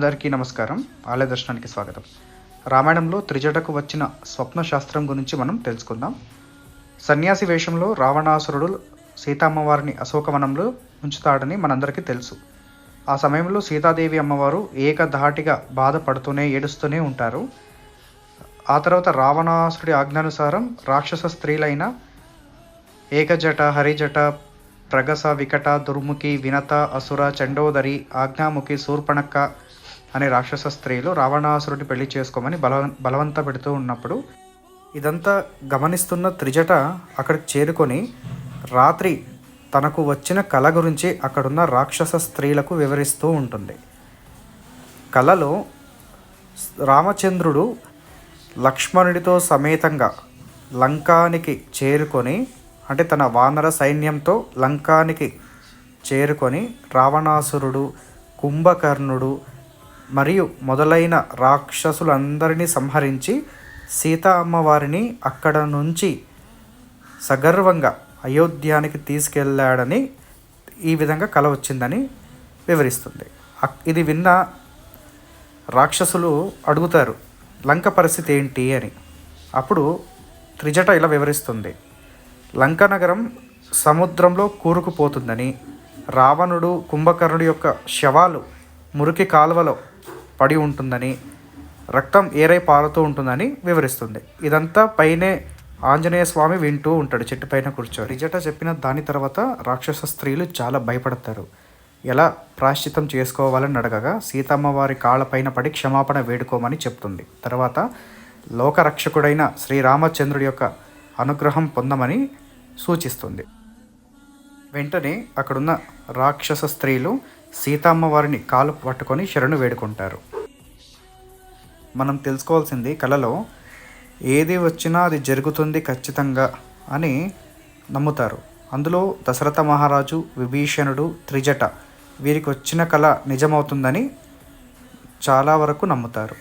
అందరికీ నమస్కారం. ఆలయ దర్శనానికి స్వాగతం. రామాయణంలో త్రిజటకు వచ్చిన స్వప్న శాస్త్రం గురించి మనం తెలుసుకుందాం. సన్యాసి వేషంలో రావణాసురుడు సీతమ్మవారిని అశోకవనంలో ఉంచుతాడని మనందరికీ తెలుసు. ఆ సమయంలో సీతాదేవి అమ్మవారు ఏకధాటిగా బాధపడుతూనే ఏడుస్తూనే ఉంటారు. ఆ తర్వాత రావణాసురుడి ఆజ్ఞానుసారం రాక్షస స్త్రీలైన ఏకజట హరిజట ప్రగస వికట దుర్ముఖి వినత అసుర చండోదరి ఆజ్ఞాముఖి శూర్పణక్క అనే రాక్షస స్త్రీలు రావణాసురుడిని పెళ్ళి చేసుకోమని బల బలవంత పెడుతూ ఉన్నప్పుడు ఇదంతా గమనిస్తున్న త్రిజట అక్కడికి చేరుకొని రాత్రి తనకు వచ్చిన కళ గురించి అక్కడున్న రాక్షస స్త్రీలకు వివరిస్తూ ఉంటుంది. కళలో రామచంద్రుడు లక్ష్మణుడితో సమేతంగా లంకానికి చేరుకొని అంటే తన వానర సైన్యంతో లంకానికి చేరుకొని రావణాసురుడు కుంభకర్ణుడు మరియు మొదలైన రాక్షసులందరినీ సంహరించి సీతా అమ్మవారిని అక్కడ నుంచి సగర్వంగా అయోధ్యానికి తీసుకెళ్ళాడని ఈ విధంగా కల వచ్చిందని వివరిస్తుంది. అక్- ఇది విన్న రాక్షసులు అడుగుతారు లంక పరిస్థితి ఏంటి? అని. అప్పుడు త్రిజట ఇలా వివరిస్తుంది. లంక నగరం సముద్రంలో కూరుకుపోతుందని. రావణుడు కుంభకర్ణుడి యొక్క శవాలు మురికి కాలువలో పడి ఉంటుందని రక్తం ఏరై పారుతూ ఉంటుందని వివరిస్తుంది. ఇదంతా పైనే ఆంజనేయ స్వామి వింటూ ఉంటాడు చెట్టు పైన కూర్చో రిజట చెప్పిన దాని తర్వాత రాక్షస స్త్రీలు చాలా భయపడతారు. ఎలా ప్రాశ్చితం చేసుకోవాలని అడగగా సీతమ్మ వారి కాళ్ళపైన పడి క్షమాపణ వేడుకోమని చెప్తుంది. తర్వాత లోకరక్షకుడైన శ్రీరామచంద్రుడి యొక్క అనుగ్రహం పొందమని సూచిస్తుంది. వెంటనే అక్కడున్న రాక్షస స్త్రీలు సీతమ్మవారిని కాలు పట్టుకొని శరణు వేడుకుంటారు. మనం తెలుసుకోవాల్సింది కళలో ఏది వచ్చినా అది జరుగుతుంది ఖచ్చితంగా అని నమ్ముతారు. అందులో దశరథ మహారాజు విభీషణుడు త్రిజట వీరికి వచ్చిన కళ నిజమవుతుందని చాలా వరకు నమ్ముతారు.